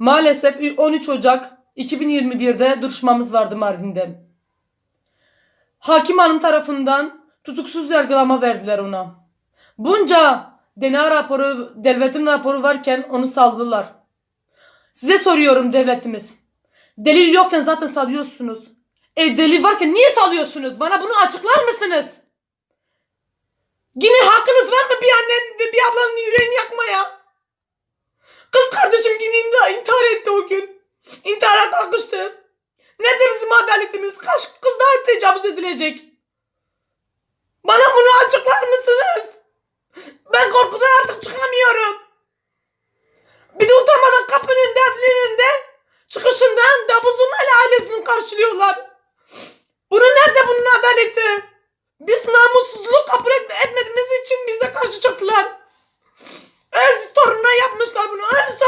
Maalesef 13 Ocak 2021'de duruşmamız vardı Mardin'de. Hakim hanım tarafından tutuksuz yargılama verdiler ona. Bunca DNA raporu, devletin raporu varken onu saldılar. Size soruyorum devletimiz. Delil yokken zaten salıyorsunuz. E delil varken niye salıyorsunuz? Bana bunu açıklar mısınız? Yine hakkınız var mı bir annen ve bir ablanın yüreğini yakmaya? Nerede bizim adaletimiz? Kaç kız daha tecavüz edilecek? Bana bunu açıklar mısınız? Ben korkudan artık çıkamıyorum. Bir de utanmadan kapının önünde, çıkışından Davuz'un ile ailesini karşılıyorlar. Bunu nerede bunun adaleti? Biz namussuzluğu kabul etme, etmediğimiz için bize karşı çıktılar. Öz torununa yapmışlar bunu. Öz.